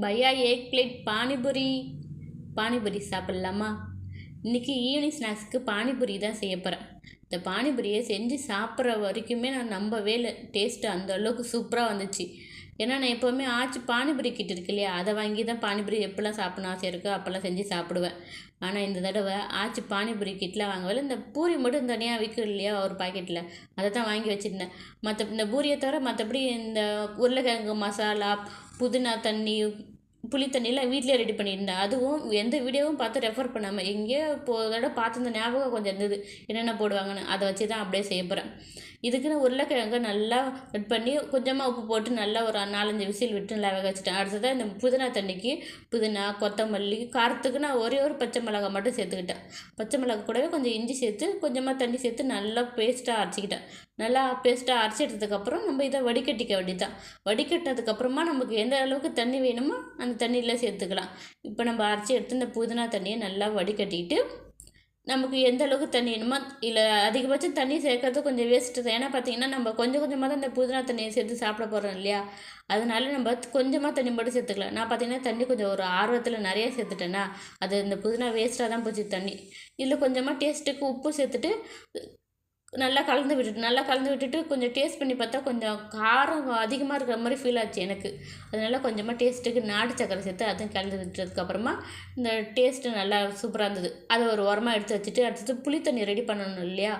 பையா ஏக் பிளேட் பானிபூரி. பானிபூரி சாப்பிட்லாமா? இன்றைக்கி ஈவினிங் ஸ்நாக்ஸ்க்கு பானிபூரி தான் செய்ய போகிறேன் இந்த பானிபூரியை செஞ்சு சாப்பிட்ற வரைக்குமே நான் நம்பவே இல்லை. டேஸ்ட்டு அந்த அளவுக்கு சூப்பராக வந்துச்சு. ஏன்னா நான் எப்போவுமே ஆச்சு பானிபூரி கிட் இருக்கு இல்லையா? அதை வாங்கி தான் பானிபூரி எப்போல்லாம் சாப்பிட்ணும் ஆசை இருக்கோ அப்போல்லாம் செஞ்சு சாப்பிடுவேன். ஆனால் இந்த தடவை ஆச்சு பானிபூரி கிட்டலாம் வாங்கவில்லை இந்த பூரி மட்டும் தனியாக விற்கும் இல்லையா? ஒரு பாக்கெட்டில் அதை தான் வாங்கி வச்சுருந்தேன். மற்ற இந்த பூரியை தவிர மற்றபடி இந்த உருளைக்கிழங்கு மசாலா புதினா தண்ணி புளி தண்ணியெலாம் வீட்டிலே ரெடி பண்ணியிருந்தேன். அதுவும் எந்த வீடியோவும் பார்த்து ரெஃபர் பண்ணாமல் எங்கேயோ இப்போ ஒரு தடவை பார்த்துருந்த ஞாபகம் கொஞ்சம் இருந்தது. என்னென்ன போடுவாங்கன்னு அதை வச்சு தான் அப்படியே செய்ய போகிறேன் இதுக்குன்னு உருளைக்கிழங்க நல்லா கட் பண்ணி கொஞ்சமாக உப்பு போட்டு நல்லா ஒரு நாலஞ்சு விசில் விட்டு நல்லா வேக வச்சுட்டேன். அடுத்ததாக இந்த புதினா தண்ணிக்கு புதினா கொத்தமல்லி காரத்துக்கு நான் ஒரே ஒரு பச்சை மிளகா மட்டும் சேர்த்துக்கிட்டேன். பச்சை மிளகா கூடவே கொஞ்சம் இஞ்சி சேர்த்து கொஞ்சமாக தண்ணி சேர்த்து நல்லா பேஸ்ட்டாக அரைச்சிக்கிட்டேன். நல்லா பேஸ்ட்டாக அரைச்சி எடுத்ததுக்கப்புறம் நம்ம இதை வடிகட்டிக்க வேண்டியதான் வடிகட்டினதுக்கப்புறமா நமக்கு எந்த அளவுக்கு தண்ணி வேணுமோ அந்த தண்ணியில் சேர்த்துக்கலாம். இப்போ நம்ம அரைச்சி எடுத்து இந்த புதினா தண்ணியை நல்லா வடிகட்டிட்டு நமக்கு எந்த அளவுக்கு தண்ணி வேணுமோ இல்லை அதிகபட்சம் தண்ணி சேர்க்கறது கொஞ்சம் வேஸ்ட்டு தான். ஏன்னா பார்த்தீங்கன்னா நம்ம கொஞ்சம் கொஞ்சமாக தான் இந்த புதினா தண்ணியை சேர்த்து சாப்பிட போகிறோம் இல்லையா? அதனால நம்ம கொஞ்சமாக தண்ணி மட்டும் சேர்த்துக்கலாம். நான் பார்த்தீங்கன்னா தண்ணி கொஞ்சம் ஒரு ஆர்வத்தில் நிறைய சேர்த்துட்டேன்னா அது இந்த புதினா வேஸ்ட்டாக தான் போச்சு தண்ணி. இதில் கொஞ்சமாக டேஸ்ட்டுக்கு உப்பு சேர்த்துட்டு நல்லா கலந்து விட்டுட்டு நல்லா கலந்து விட்டுட்டு கொஞ்சம் டேஸ்ட் பண்ணி பார்த்தா கொஞ்சம் காரம் அதிகமாக இருக்கிற மாதிரி ஃபீல் ஆச்சு எனக்கு. அதனால கொஞ்சமாக டேஸ்ட்டுக்கு நாட்டு சக்கரை சேர்த்து அதுவும் கலந்து விட்டதுக்கப்புறமா இந்த டேஸ்ட்டு நல்லா சூப்பராக இருந்தது. அதை ஒரு உரமாக எடுத்து வச்சுட்டு அடுத்தது புளி தண்ணி ரெடி பண்ணணும் இல்லையா?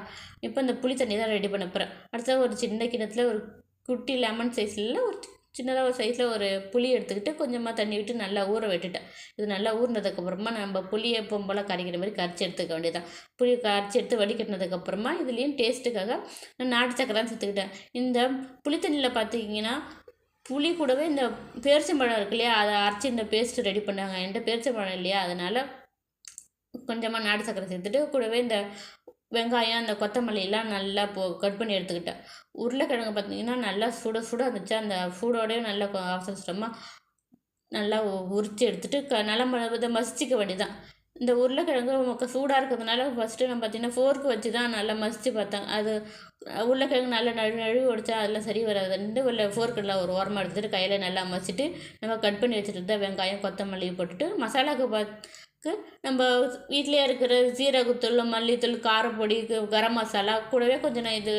இப்போ இந்த புளி தண்ணி தான் ரெடி பண்ண போகிறேன் அடுத்தது ஒரு சின்ன கிணத்துல ஒரு குட்டி லெமன் சைஸில் ஒரு சின்னதாக ஒரு சைஸில் ஒரு புளி எடுத்துக்கிட்டு கொஞ்சமாக தண்ணி விட்டு நல்லா ஊற விட்டுட்டேன். இது நல்லா ஊறினதுக்கப்புறமா நம்ம புளியை எப்பவும் போல் கரைக்கிற மாதிரி கரைச்சி எடுத்துக்க வேண்டியதான் புளியை கரைச்சி எடுத்து வடிகட்டினதுக்கப்புறமா இதுலேயும் டேஸ்ட்டுக்காக நான் நாட்டு சக்கரை சேர்த்துக்கிட்டேன். இந்த புளி தண்ணியில் பார்த்தீங்கன்னா புளி கூடவே இந்த பேரிச்சம்பழம் இருக்கு இல்லையா அதை அரைச்சி இந்த பேஸ்ட்டு ரெடி பண்ணாங்க. என்கிட்ட பேரிச்சம்பழம் இல்லையா அதனால் கொஞ்சமாக நாட்டு சக்கரை சேர்த்துட்டு கூடவே இந்த வெங்காயம் அந்த கொத்தமல்லியெல்லாம் நல்லா போ கட் பண்ணி எடுத்துக்கிட்டேன். உருளைக்கிழங்கு பார்த்தீங்கன்னா நல்லா சுட சுட இருந்துச்சு. அந்த சூடோடய நல்லா அவசர அவசரமாக நல்லா உரித்து எடுத்துகிட்டு க நல்லா இதை மசிச்சிக்க வேண்டியதான் இந்த உருளைக்கிழங்கு நமக்கு சூடாக இருக்கிறதுனால ஃபஸ்ட்டு நம்ம பார்த்தீங்கன்னா ஃபோர்க்கு வச்சு தான் நல்லா மசித்து பார்த்தேன். அது உருளைக்கிழங்கு நல்லா நழு நழுவி உடைச்சா அதெல்லாம் சரி வராதுன்ட்டு உள்ள ஃபோர்க்கில் ஒரு ஓரமாக எடுத்துகிட்டு கையில் நல்லா மசிச்சுட்டு நம்ம கட் பண்ணி வச்சுட்டு தான் வெங்காயம் கொத்தமல்லி போட்டுட்டு மசாலாவுக்கு பார்த்து நம்ம வீட்டிலே இருக்கிற சீரகத்தூள் மல்லித்தூள் காரப்பொடி கரம் மசாலா கூடவே கொஞ்சம் நான் இது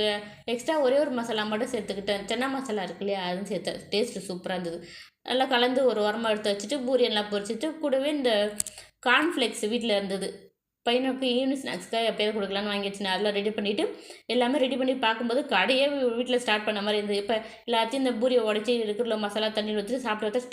எக்ஸ்ட்ரா ஒரே ஒரு மசாலா மட்டும் சேர்த்துக்கிட்டேன். சென்னா மசாலா இருக்கு இல்லையா அதுவும் சேர்த்தேன் டேஸ்ட்டு சூப்பராக இருந்தது. நல்லா கலந்து ஒரு உரமாக எடுத்து வச்சுட்டு பூரியெல்லாம் பொரிச்சிட்டு கூடவே இந்த கார்ன்ஃப்ளெக்ஸ் வீட்டில் இருந்தது. பையனுக்கு ஈவினிங் ஸ்நாக்ஸ்க்காக எப்போயாவது கொடுக்கலான்னு வாங்கி வச்சுனேன் அதெல்லாம் ரெடி பண்ணிவிட்டு எல்லாமே ரெடி பண்ணி பார்க்கும்போது கடையே வீட்டில் ஸ்டார்ட் பண்ண மாதிரி இருந்தது. இப்போ எல்லாத்தையும் இந்த பூரியை உடச்சி இருக்கிற மசாலா தண்ணி ஊற்றி சாப்பிட்டு வச்சா